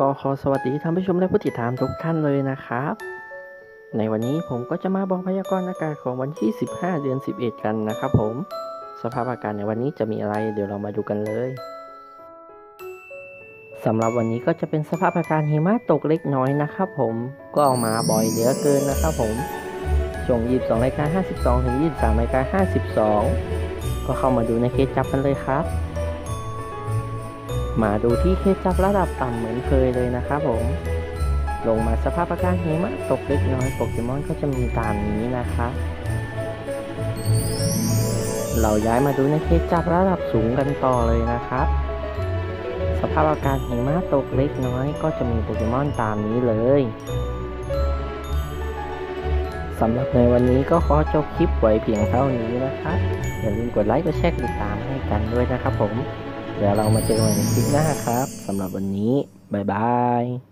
ก็ขอสวัสดีท่านผู้ชมและผู้ติดตามทุกท่านเลยนะครับ ในวันนี้ผมก็จะมาบอกพยากรณ์อากาศของวันที่ 15 เดือน 11 กันนะครับผม สภาพอากาศในวันนี้จะมีอะไรเดี๋ยวเรามาดูกันเลยสำหรับวันนี้ก็จะเป็นสภาพอากาศหิมะตกเล็กน้อยนะครับผมก็ออกมาบ่อยเหลือเกินนะครับผมช่วง 22นาฬิกา52 ถึง 23นาฬิกา52 ก็เข้ามาดูในเคสจับกันเลยครับ มาดูที่เคจับระดับต่ำเหมือนเคยเลยนะครับผม ลงมาสภาพอากาศหิมะตกเล็กน้อยโปเกมอนก็จะมีตามนี้นะครับเราย้ายมาดูในเคสจับระดับสูงกันต่อเลยนะครับ สภาพอากาศหิมะตกเล็กน้อยก็จะมีโปเกมอนตามนี้เลยสำหรับในวันนี้ก็ขอจบคลิปไว้เพียงเท่านี้นะครับ อย่าลืมกดไลค์กดแชร์กดติดตามให้กันด้วยนะครับผม เดี๋ยวเรามาเจอกันใหม่ในคลิปหน้าครับสำหรับวันนี้ บ๊ายบาย